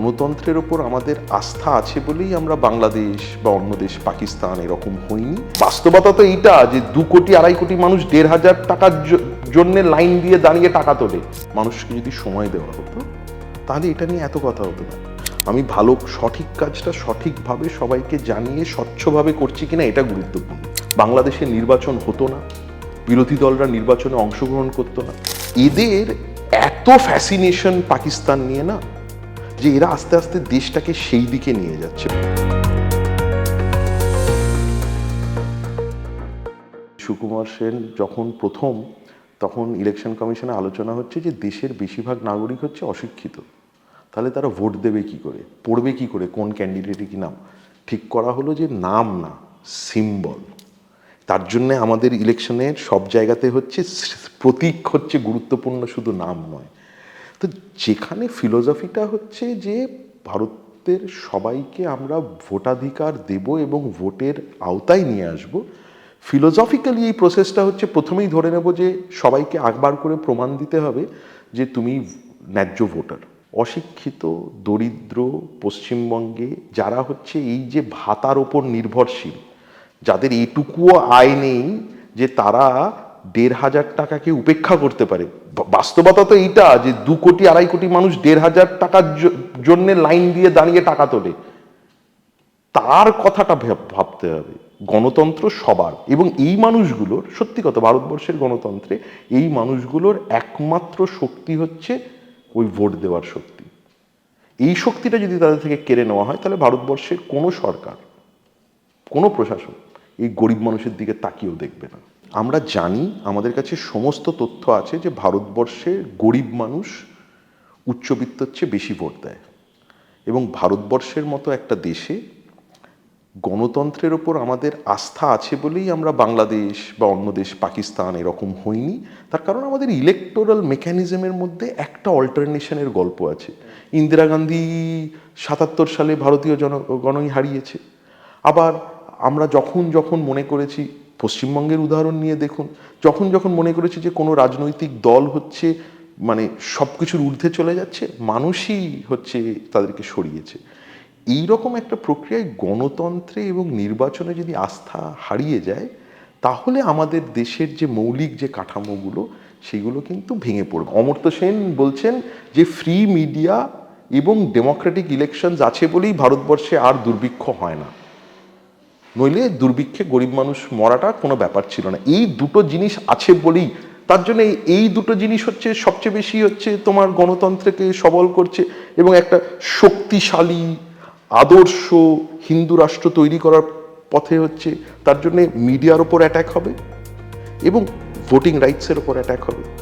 গণতন্ত্রের ওপর আমাদের আস্থা আছে বলেই আমরা বাংলাদেশ বা অন্য দেশ পাকিস্তান এরকম হইনি। বাস্তবতা তো এইটা যে দু কোটি, আড়াই কোটি মানুষ দেড় হাজার টাকার জন্য লাইন দিয়ে দাঁড়িয়ে টাকা তোলে। মানুষকে যদি সময় দেওয়া হতো, তাহলে এটা নিয়ে এত কথা হতো না। আমি ভালো সঠিক কাজটা সঠিকভাবে সবাইকে জানিয়ে স্বচ্ছভাবে করছি কিনা এটা গুরুত্বপূর্ণ। বাংলাদেশে নির্বাচন হতো না, বিরোধী দলরা নির্বাচনে অংশগ্রহণ করতো না। এদের এত ফ্যাসিনেশন পাকিস্তান নিয়ে না যে এরা আস্তে আস্তে দেশটাকে সেই দিকে নিয়ে যাচ্ছে। সুকুমার সেন যখন প্রথম, তখন ইলেকশন কমিশনে আলোচনা হচ্ছে যে দেশের বেশিরভাগ নাগরিক হচ্ছে অশিক্ষিত। তাহলে তারা ভোট দেবে কি করে? পড়বে কি করে? কোন ক্যান্ডিডেটে কি নাম? ঠিক করা হলো যে নাম না সিম্বল তার জন্যে আমাদের ইলেকশনের সব জায়গাতে হচ্ছে, প্রতীক হচ্ছে গুরুত্বপূর্ণ শুধু নাম নয়। তো যেখানে ফিলোসফিটা হচ্ছে যে ভারতের সবাইকে আমরা ভোটাধিকার দেব এবং ভোটের আওতায় নিয়ে আসব ফিলোসফিক্যালি এই প্রসেসটা হচ্ছে প্রথমেই ধরে নেব যে সবাইকে একবার করে প্রমাণ দিতে হবে যে তুমি ন্যায্য ভোটার। অশিক্ষিত, দরিদ্র, পশ্চিমবঙ্গে যারা হচ্ছে এই যে ভাতার ওপর নির্ভরশীল, যাদের এইটুকুও আয় নেই যে তারা দেড় হাজার টাকাকে উপেক্ষা করতে পারে। বাস্তবতা তো এইটা যে দু কোটি, আড়াই কোটি মানুষ দেড় হাজার টাকার জন্য লাইন দিয়ে দাঁড়িয়ে টাকা তোলে। তার কথাটা ভাবতে হবে। গণতন্ত্র সবার। এবং এই মানুষগুলোর, সত্যি কথা ভারতবর্ষের গণতন্ত্রে এই মানুষগুলোর একমাত্র শক্তি হচ্ছে ওই ভোট দেওয়ার শক্তি। এই শক্তিটা যদি তাদের থেকে কেড়ে নেওয়া হয়, তাহলে ভারতবর্ষের কোনো সরকার, কোনো প্রশাসন এই গরিব মানুষের দিকে তাকিয়েও দেখবে না। আমরা জানি, আমাদের কাছে সমস্ত তথ্য আছে যে ভারতবর্ষে গরিব মানুষ উচ্চবিত্তর চেয়ে বেশি ভোট দেয়। এবং ভারতবর্ষের মতো একটা দেশে গণতন্ত্রের ওপর আমাদের আস্থা আছে বলেই আমরা বাংলাদেশ বা অন্য দেশ, পাকিস্তান এরকম হইনি। তার কারণ আমাদের ইলেকটোরাল মেকানিজমের মধ্যে একটা অল্টারনেশনের গল্প আছে। ইন্দিরা গান্ধী সাতাত্তর সালে ভারতীয় জনগণই হারিয়েছে। আবার আমরা যখন যখন মনে করেছি পশ্চিমবঙ্গের উদাহরণ নিয়ে দেখুন। যখন যখন মনে করেছে যে কোনো রাজনৈতিক দল হচ্ছে মানে সব কিছুর ঊর্ধ্বে চলে যাচ্ছে, মানুষই হচ্ছে তাদেরকে সরিয়েছে। এই রকম একটা প্রক্রিয়ায় গণতন্ত্রে এবং নির্বাচনে যদি আস্থা হারিয়ে যায়, তাহলে আমাদের দেশের যে মৌলিক যে কাঠামোগুলো, সেগুলো কিন্তু ভেঙে পড়বে। অমর্ত্য সেন বলছেন যে ফ্রি মিডিয়া এবং ডেমোক্রেটিক ইলেকশনস আছে বলেই ভারতবর্ষে আর দুর্ভিক্ষ হয় না। নইলে দুর্ভিক্ষে গরিব মানুষ মরাটা কোনো ব্যাপার ছিল না। এই দুটো জিনিস আছে বলেই, তার জন্য এই- দুটো জিনিস হচ্ছে সবচেয়ে বেশি হচ্ছে তোমার গণতন্ত্রকে সবল করছে এবং একটা শক্তিশালী, আদর্শ হিন্দু রাষ্ট্র তৈরি করার পথে হচ্ছে, তার জন্যে মিডিয়ার ওপর অ্যাটাক হবে এবং ভোটিং রাইটসের ওপর অ্যাটাক হবে।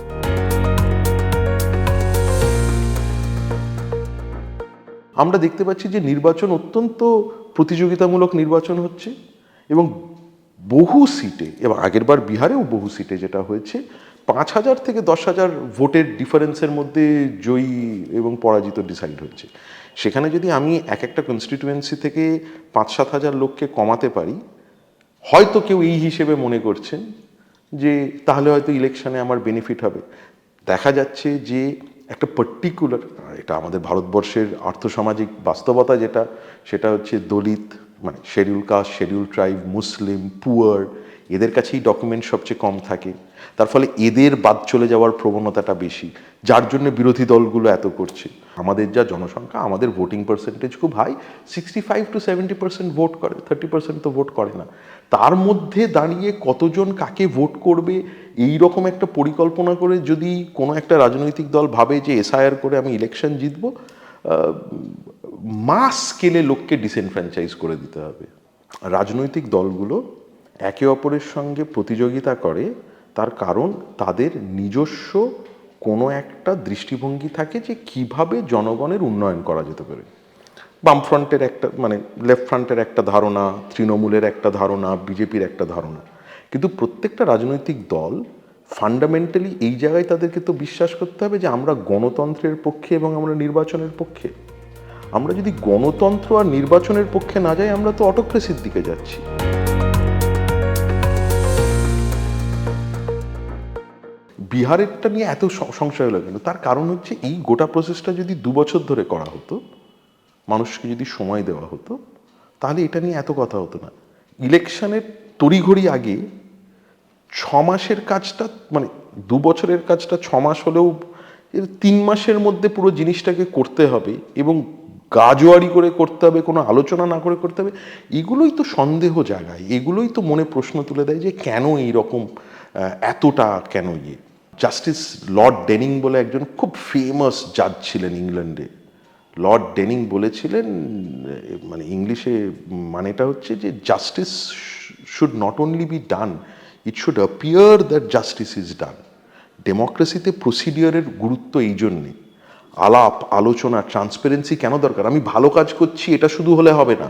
আমরা দেখতে পাচ্ছি যে নির্বাচন অত্যন্ত প্রতিযোগিতামূলক নির্বাচন হচ্ছে এবং বহু সিটে, এবং আগেরবার বিহারেও বহু সিটে যেটা হয়েছে, পাঁচ হাজার থেকে দশ হাজার ভোটের ডিফারেন্সের মধ্যে জয়ী এবং পরাজিত ডিসাইড হচ্ছে। সেখানে যদি আমি এক একটা কনস্টিটিউয়েন্সি থেকে পাঁচ সাত হাজার লোককে কমাতে পারি, হয়তো কেউ এই হিসেবে মনে করছেন যে তাহলে হয়তো ইলেকশনে আমার বেনিফিট হবে। দেখা যাচ্ছে যে একটা পার্টিকুলার এটা আমাদের ভারতবর্ষের আর্থসামাজিক বাস্তবতা যেটা, সেটা হচ্ছে দলিত মানে schedule caste schedule tribe, Muslim, poor এদের কাছেই ডকুমেন্ট সবচেয়ে কম থাকে। তার ফলে এদের বাদ চলে যাওয়ার প্রবণতাটা বেশি, যার জন্য বিরোধী দলগুলো এত করছে। আমাদের যা জনসংখ্যা, আমাদের ভোটিং পার্সেন্টেজ খুব high sixty five to seventy percent vote করে থার্টি পার্সেন্ট তো ভোট করে না। তার মধ্যে দাঁড়িয়ে কতজন কাকে ভোট করবে, এই রকম একটা পরিকল্পনা করে যদি কোনো একটা রাজনৈতিক দল ভাবে যে এসআইআর করে আমি ইলেকশন জিতব মাস স্কেলে লোককে ডিসেনফ্র্যাঞ্চাইজ করে দিতে হবে। রাজনৈতিক দলগুলো একে অপরের সঙ্গে প্রতিযোগিতা করে, তার কারণ তাদের নিজস্ব কোনো একটা দৃষ্টিভঙ্গি থাকে যে কীভাবে জনগণের উন্নয়ন করা যেতে পারে। বামফ্রন্টের একটা মানে লেফট ফ্রন্টের একটা ধারণা, তৃণমূলের একটা ধারণা, বিজেপির একটা ধারণা। কিন্তু প্রত্যেকটা রাজনৈতিক দল ফান্ডামেন্টালি এই জায়গায় তাদেরকে তো বিশ্বাস করতে হবে যে আমরা গণতন্ত্রের পক্ষে এবং আমরা নির্বাচনের পক্ষে। আমরা যদি গণতন্ত্র আর নির্বাচনের পক্ষে না যাই, আমরা তো অটোক্রেসির দিকে যাচ্ছি। বিহারেরটা নিয়ে এত সংশয় হলো কেন? তার কারণ হচ্ছে এই গোটা প্রসেসটা যদি দু বছর ধরে করা হতো মানুষকে যদি সময় দেওয়া হতো তাহলে এটা নিয়ে এত কথা হতো না। ইলেকশনের তড়িঘড়ি আগে ছ মাসের কাজটা মানে দু বছরের কাজটা ছ মাস হলেও এর তিন মাসের মধ্যে পুরো জিনিসটাকে করতে হবে এবং গাজোয়ারি করে করতে হবে কোনো আলোচনা না করে করতে হবে এগুলোই তো সন্দেহ জাগায়। এগুলোই তো মনে প্রশ্ন তুলে দেয় যে কেন এইরকম আহ, এতটা কেন ইয়ে? জাস্টিস লর্ড ডেনিং বলে একজন খুব ফেমাস জাজ ছিলেন ইংল্যান্ডে। লর্ড ডেনিং বলেছিলেন মানে ইংলিশে মানেটা হচ্ছে যে justice should not only be done it should appear that justice is done ডেমোক্রেসিতে প্রসিডিওরের গুরুত্ব এই জন্যে। আলাপ, আলোচনা ট্রান্সপারেন্সি কেন দরকার? আমি ভালো কাজ করছি, এটা শুধু হলে হবে না।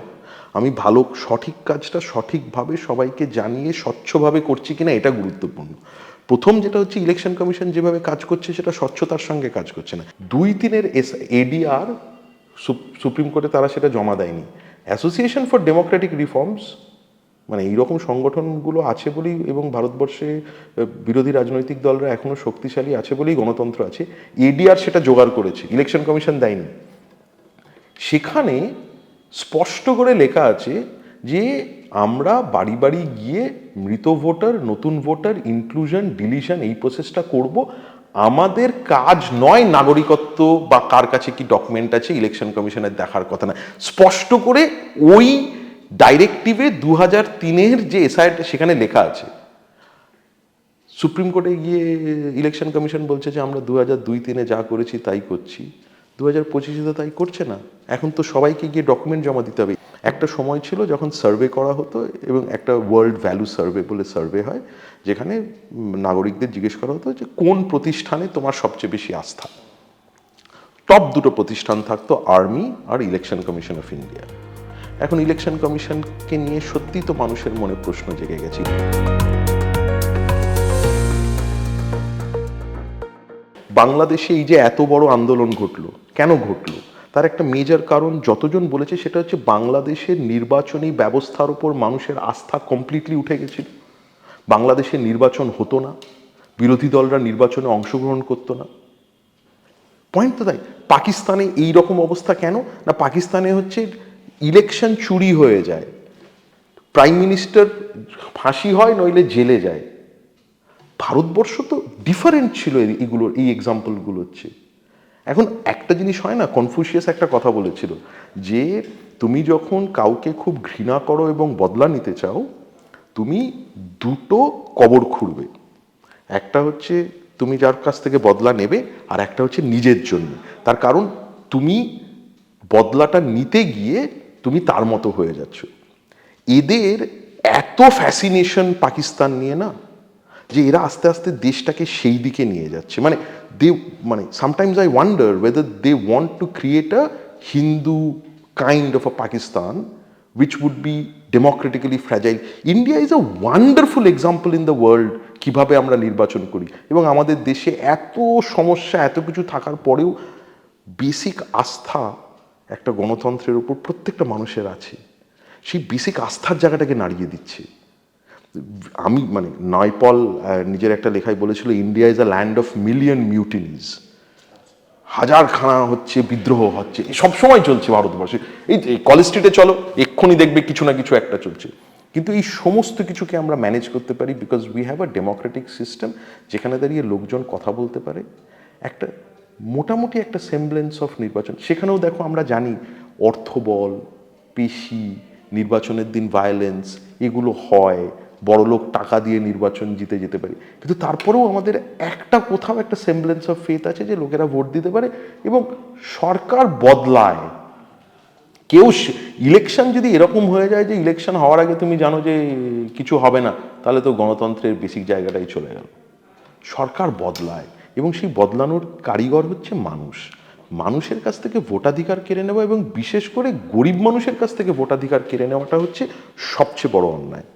আমি ভালো, সঠিক কাজটা সঠিকভাবে সবাইকে জানিয়ে স্বচ্ছভাবে করছি কিনা, এটা গুরুত্বপূর্ণ। প্রথম যেটা হচ্ছে ইলেকশন কমিশন যেভাবে কাজ করছে, সেটা স্বচ্ছতার সঙ্গে কাজ করছে না। দুই তিনের এস এডিআর সুপ্রিম কোর্টে তারা সেটা জমা দেয়নি। অ্যাসোসিয়েশন ফর ডেমোক্রেটিক রিফর্মস মানে এইরকম সংগঠনগুলো আছে বলেই এবং ভারতবর্ষে বিরোধী রাজনৈতিক দলরা এখনও শক্তিশালী আছে বলেই গণতন্ত্র আছে এডিআর সেটা জোগাড় করেছে ইলেকশন কমিশন দেয়নি। সেখানে স্পষ্ট করে লেখা আছে যে আমরা বাড়ি বাড়ি গিয়ে মৃত ভোটার, নতুন ভোটার ইনক্লুশন ডিলিশন এই প্রসেসটা করব। আমাদের কাজ নয় নাগরিকত্ব বা কার কাছে কি ডকুমেন্ট আছে ইলেকশন কমিশনের দেখার কথা না। স্পষ্ট করে ওই ডাইরেক্টিভে দু হাজার তিনের যে এসআইটা সেখানে লেখা আছে। সুপ্রিম কোর্টে গিয়ে ইলেকশন কমিশন বলছে যে, আমরা দু হাজার দুই তিনে যা করেছি তাই করছি। দু হাজার পঁচিশে তো তাই করছে না। এখন তো সবাইকে গিয়ে ডকুমেন্ট জমা দিতে হবে। একটা সময় ছিল যখন সার্ভে করা হতো এবং একটা ওয়ার্ল্ড ভ্যালু সার্ভে বলে সার্ভে হয়, যেখানে নাগরিকদের জিজ্ঞেস করা হতো যে কোন প্রতিষ্ঠানে তোমার সবচেয়ে বেশি আস্থা? টপ দুটো প্রতিষ্ঠান থাকতো আর্মি আর ইলেকশন কমিশন অফ ইন্ডিয়া। এখন ইলেকশন কমিশনকে নিয়ে সত্যি তো মানুষের মনে প্রশ্ন জেগে গেছে। বাংলাদেশে এই যে এত বড় আন্দোলন ঘটলো, কেন ঘটলো? তার একটা মেজর কারণ যতজন বলেছে সেটা হচ্ছে বাংলাদেশের নির্বাচনী ব্যবস্থার উপর মানুষের আস্থা কমপ্লিটলি উঠে গেছিল। বাংলাদেশে নির্বাচন হতো না, বিরোধী দলরা নির্বাচনে অংশগ্রহণ করতো না। পয়েন্ট তো তাই, পাকিস্তানে এই রকম অবস্থা কেন? না, পাকিস্তানে হচ্ছে ইলেকশন চুরি হয়ে যায়। প্রাইম মিনিস্টার ফাঁসি হয়, নইলে জেলে যায়। ভারতবর্ষ তো ডিফারেন্ট ছিল এগুলোর এই এক্সাম্পলগুলো হচ্ছে এখন একটা জিনিস হয় না কনফুসিয়াস একটা কথা বলেছিল যে তুমি যখন কাউকে খুব ঘৃণা করো এবং বদলা নিতে চাও, তুমি দুটো কবর খুঁড়বে। একটা হচ্ছে তুমি যার কাছ থেকে বদলা নেবে আর একটা হচ্ছে নিজের জন্য। তার কারণ তুমি বদলাটা নিতে গিয়ে তুমি তার মতো হয়ে যাচ্ছ। এদের এত ফ্যাসিনেশন পাকিস্তান নিয়ে না যে এরা আস্তে আস্তে দেশটাকে সেই দিকে নিয়ে যাচ্ছে। মানে দে মানে sometimes I wonder whether they want to create a Hindu kind of a Pakistan which would be democratically fragile. India is a wonderful example in the world কীভাবে আমরা নির্বাচন করি। এবং আমাদের দেশে এত সমস্যা, এত কিছু থাকার পরেও বেসিক আস্থা একটা গণতন্ত্রের উপর প্রত্যেকটা মানুষের আছে। সেই বেসিক আস্থার জায়গাটাকে নাড়িয়ে দিচ্ছে। আমি মানে নয়পল নিজের একটা লেখায় বলেছিল India is a land of million mutinies হাজার খানা হচ্ছে, বিদ্রোহ হচ্ছে সব সময় চলছে ভারতবর্ষে। এই কলেজ স্ট্রিটে চলো, এক্ষুনি দেখবে কিছু না কিছু একটা চলছে। কিন্তু এই সমস্ত কিছুকে আমরা ম্যানেজ করতে পারি because we have a democratic system যেখানে দাঁড়িয়ে লোকজন কথা বলতে পারে। একটা, মোটামুটি একটা সেমব্লেন্স অফ নির্বাচন। সেখানেও দেখো আমরা জানি, অর্থবল, পেশি, নির্বাচনের দিন ভায়োলেন্স এগুলো হয়। বড়লোক টাকা দিয়ে নির্বাচন জিতে যেতে পারি। কিন্তু তারপরেও আমাদের একটা কোথাও একটা সেমব্লেন্স অফ ফেথ আছে যে লোকেরা ভোট দিতে পারে এবং সরকার বদলায়। কেউ ইলেকশন যদি এরকম হয়ে যায় যে ইলেকশন হওয়ার আগে তুমি জানো যে কিছু হবে না, তাহলে তো গণতন্ত্রের বেসিক জায়গাটাই চলে গেল। সরকার বদলায় এবং সেই বদলানোর কারিগর হচ্ছে মানুষ। মানুষের কাছ থেকে ভোটাধিকার কেড়ে নেওয়া এবং বিশেষ করে গরিব মানুষের কাছ থেকে ভোটাধিকার কেড়ে নেওয়াটা হচ্ছে সবচেয়ে বড় অন্যায়।